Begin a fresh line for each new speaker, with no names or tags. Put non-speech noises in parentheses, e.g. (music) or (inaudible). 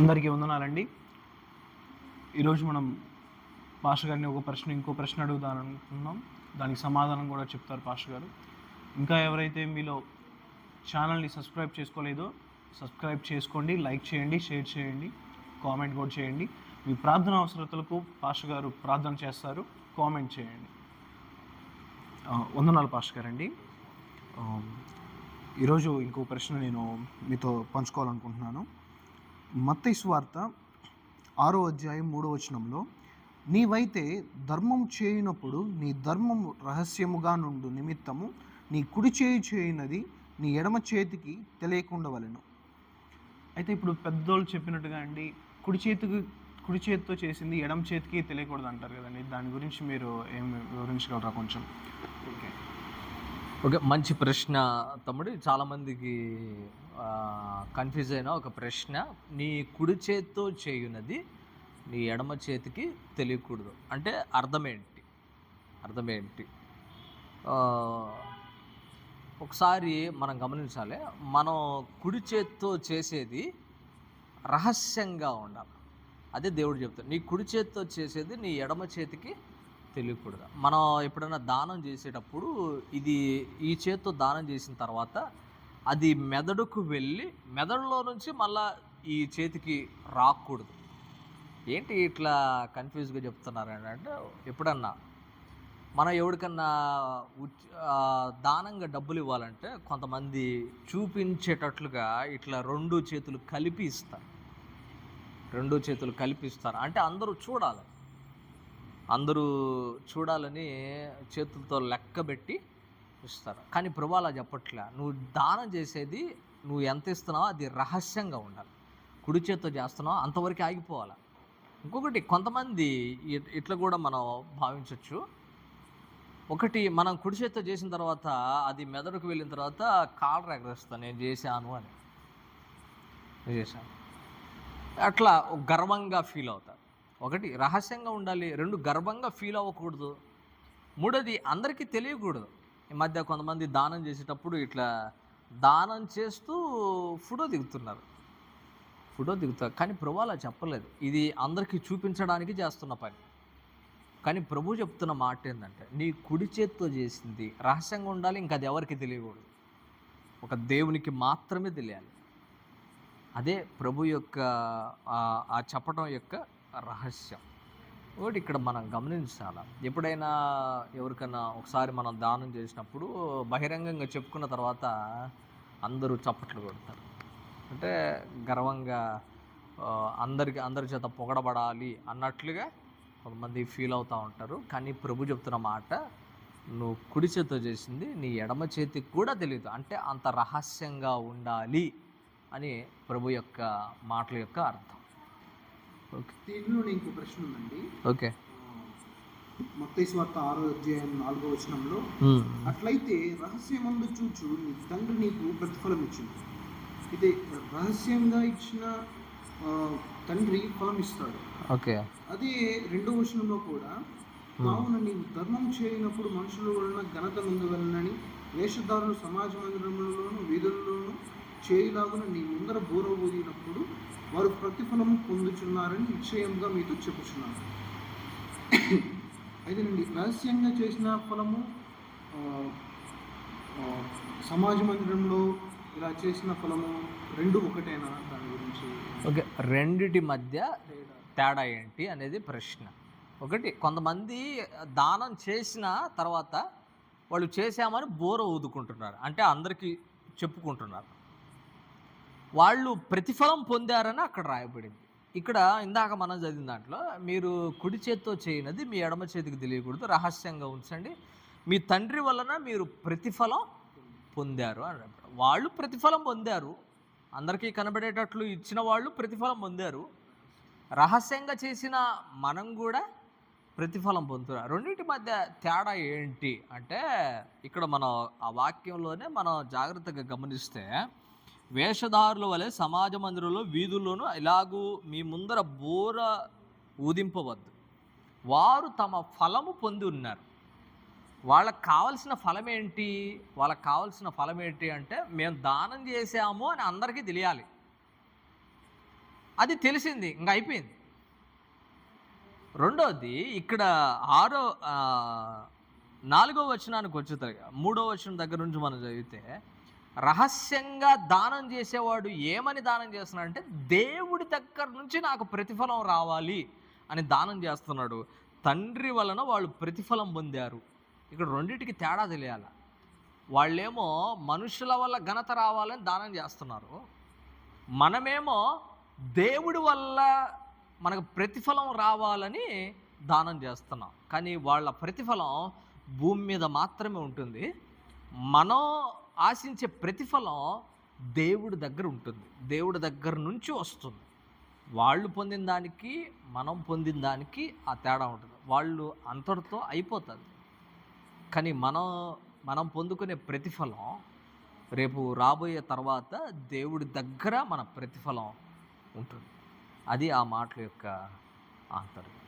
అందరికీ వందనాలండి. ఈరోజు మనం పాష గారిని ఒక ప్రశ్న ఇంకో ప్రశ్న అడుగుదాం అనుకుంటున్నాం. దానికి సమాధానం కూడా చెప్తారు పాష గారు. ఇంకా ఎవరైతే మీలో ఛానల్ని సబ్స్క్రైబ్ చేసుకోలేదో సబ్స్క్రైబ్ చేసుకోండి లైక్ చేయండి షేర్ చేయండి కామెంట్ కూడా చేయండి. మీ ప్రార్థన అవసరతలకు పాష గారు ప్రార్థన చేస్తారు కామెంట్ చేయండి. వందనాలు పాష గారండి. అండి ఈరోజు ఇంకో ప్రశ్న నేను మీతో పంచుకోవాలనుకుంటున్నాను. మత్తయి వార్త ఆరో అధ్యాయం మూడో వచనంలో నీవైతే ధర్మం చేయనప్పుడు నీ ధర్మం రహస్యముగా నుండు నిమిత్తము నీ కుడి చేయి చేయనది నీ ఎడమ చేతికి తెలియకుండవలను. అయితే ఇప్పుడు పెద్దోళ్ళు చెప్పినట్టుగా అండి కుడి చేతికి కుడి చేతితో చేసింది ఎడమ చేతికి తెలియకూడదు అంటారు కదండి. దాని గురించి మీరు ఏం వివరించగలరా కొంచెం? ఓకే.
ఓకే మంచి ప్రశ్న తమ్ముడు. చాలామందికి కన్ఫ్యూజ్ అయిన ఒక ప్రశ్న. నీ కుడి చేత్తో చేయునది నీ ఎడమ చేతికి తెలియకూడదు. అంటే అర్థమేంటి? అర్థమేంటి? ఒకసారి మనం గమనించాలి. మనం కుడి చేత్తో చేసేది రహస్యంగా ఉండాలి. అదే దేవుడు చెప్తాడు. నీ కుడి చేత్తో చేసేది నీ ఎడమ చేతికి తెలియకూడదు. మనం ఎప్పుడైనా దానం చేసేటప్పుడు ఇది ఈ చేత్తో దానం చేసిన తర్వాత అది మెదడుకు వెళ్ళి మెదడులో నుంచి మళ్ళా ఈ చేతికి రాకూడదు. ఏంటి ఇట్లా కన్ఫ్యూజ్గా చెప్తున్నారు అంటే ఎప్పుడన్నా మనం ఎవరికన్నా ఉచ్- దానంగా డబ్బులు ఇవ్వాలంటే కొంతమంది చూపించేటట్లుగా ఇట్లా రెండు చేతులు కలిపి ఇస్తారు. రెండు చేతులు కలిపిస్తారు అంటే అందరూ చూడాలి. అందరూ చూడాలని చేతులతో లెక్క పెట్టి ఇస్తారు. కానీ ప్రభు అలా చెప్పట్లే. నువ్వు దానం చేసేది నువ్వు ఎంత ఇస్తున్నావో అది రహస్యంగా ఉండాలి. కుడి చేత్తో చేస్తున్నావు అంతవరకు ఆగిపోవాలి. ఇంకొకటి కొంతమంది ఇట్లా కూడా మనం భావించవచ్చు ఒకటి మనం కుడి చేత్తో చేసిన తర్వాత అది మెదడుకు వెళ్ళిన తర్వాత కాలర్ ఎగరేస్తాను నేను చేశాను అని. చేశాను. అట్లా గర్వంగా ఫీల్ అవుతారు ఒకటి రహస్యంగా ఉండాలి రెండు గర్వంగా ఫీల్ అవ్వకూడదు మూడోది అందరికీ తెలియకూడదు. ఈ మధ్య కొంతమంది దానం చేసేటప్పుడు ఇట్లా దానం చేస్తూ ఫోటో దిగుతున్నారు. ఫోటో దిగుతారు కానీ ప్రభు అలా చెప్పలేదు. ఇది అందరికీ చూపించడానికి చేస్తున్న పని. కానీ ప్రభు చెప్తున్న మాట ఏంటంటే నీ కుడి చేత్తో చేసింది రహస్యంగా ఉండాలి ఇంకా అది ఎవరికి తెలియకూడదు. ఒక దేవునికి మాత్రమే తెలియాలి. అదే ప్రభు యొక్క ఆ- ఆ చెప్పడం యొక్క రహస్యం. ఒకటి ఇక్కడ మనం గమనించాల. ఎప్పుడైనా ఎవరికైనా ఒకసారి మనం దానం చేసినప్పుడు బహిరంగంగా చెప్పుకున్న తర్వాత అందరూ చప్పట్లు కొడతారు. అంటే గర్వంగా అందరికి అందరి చేత పొగడబడాలి అన్నట్లుగా కొంతమంది ఫీల్ అవుతూ ఉంటారు. కానీ ప్రభు చెప్తున్న మాట నువ్వు కుడి చేతితో చేసింది నీ ఎడమ చేతికి కూడా తెలియదు అంటే అంత రహస్యంగా ఉండాలి అని ప్రభు యొక్క మాటల యొక్క అర్థం.
దీనిలో ఇంకో ప్రశ్న ఉందండి.
ఓకే.
మత్తయి వార్త ఆరో అధ్యాయం నాలుగో వచనంలో అట్లయితే రహస్యమందు చూచు నీ తండ్రి నీకు ప్రతిఫలం ఇచ్చింది ఇది రహస్యంగా ఇచ్చిన తండ్రి ఫలం ఇస్తాడు
ఓకే.
అదే రెండో వచనంలో కూడా కావున నీవు ధర్మం చేయనప్పుడు మనుషుల వలన ఘనత పొందవలనని వేషధారులు సమాజ మందిరములలోను వీధుల్లోనూ చేయులాగున నీ ముందర బూర ఊదినప్పుడు వారు ప్రతిఫలము పొందుచున్నారని నిశ్చయంగా మీతో చెప్పుచున్నారు (coughs) అయితేనండి రహస్యంగా చేసిన ఫలము సమాజ మందిరంలో ఇలా చేసిన ఫలము రెండు ఒకటేనా? దాని గురించి
ఓకే రెండిటి మధ్య
తేడా
ఏంటి అనేది ప్రశ్న. ఒకటి కొంతమంది దానం చేసిన తర్వాత వాళ్ళు చేశామని బోర ఊదుకుంటున్నారు. అంటే అందరికీ చెప్పుకుంటున్నారు. వాళ్ళు ప్రతిఫలం పొందారని అక్కడ రాయబడింది. ఇక్కడ ఇందాక మనం చదివిన దాంట్లో మీరు కుడి చేత్తో చేయనది మీ ఎడమ చేతికి తెలియకూడదు రహస్యంగా ఉంచండి. మీ తండ్రి వలన మీరు ప్రతిఫలం పొందారు అని వాళ్ళు ప్రతిఫలం పొందారు. అందరికీ కనబడేటట్లు ఇచ్చిన వాళ్ళు ప్రతిఫలం పొందారు. రహస్యంగా చేసిన మనం కూడా ప్రతిఫలం పొందుతున్నాం రెండింటి మధ్య తేడా ఏంటి అంటే ఇక్కడ మనం ఆ వాక్యంలోనే మనం జాగ్రత్తగా గమనిస్తే వేషధారుల వలె సమాజ మందిరంలో వీధుల్లోనూ ఇలాగూ మీ ముందర బోర ఊదింపవద్దు. వారు తమ ఫలము పొంది ఉన్నారు. వాళ్ళకి కావాల్సిన ఫలం ఏంటి వాళ్ళకి కావాల్సిన ఫలం ఏంటి అంటే మేము దానం చేసాము అని అందరికీ తెలియాలి. అది తెలిసింది ఇంకా అయిపోయింది. రెండోది ఇక్కడ ఆరో నాలుగో వచనానికి వచ్చేసరికి మూడో వచనం దగ్గర నుంచి మనం చదివితే రహస్యంగా దానం చేసేవాడు ఏమని దానం చేస్తున్నాడంటే దేవుడి దగ్గర నుంచి నాకు ప్రతిఫలం రావాలి అని దానం చేస్తున్నాడు. తండ్రి వలన వాళ్ళు ప్రతిఫలం పొందారు. ఇక్కడ రెండింటికి తేడా తెలియాలి? వాళ్ళేమో మనుషుల వల్ల ఘనత రావాలని దానం చేస్తున్నారు. మనమేమో దేవుడి వల్ల మనకు ప్రతిఫలం రావాలని దానం చేస్తున్నాం. కానీ వాళ్ళ ప్రతిఫలం భూమి మీద మాత్రమే ఉంటుంది. మనం ఆశించే ప్రతిఫలం దేవుడి దగ్గర ఉంటుంది. దేవుడి దగ్గర నుంచి వస్తుంది. వాళ్ళు పొందిన దానికి మనం పొందిన దానికి ఆ తేడా ఉంటుంది. వాళ్ళు అంతటితో అయిపోతుంది కానీ మనం మనం పొందుకునే ప్రతిఫలం రేపు రాబోయే తర్వాత దేవుడి దగ్గర మన ప్రతిఫలం ఉంటుంది. అది ఆ మాటల యొక్క ఆంతర్యం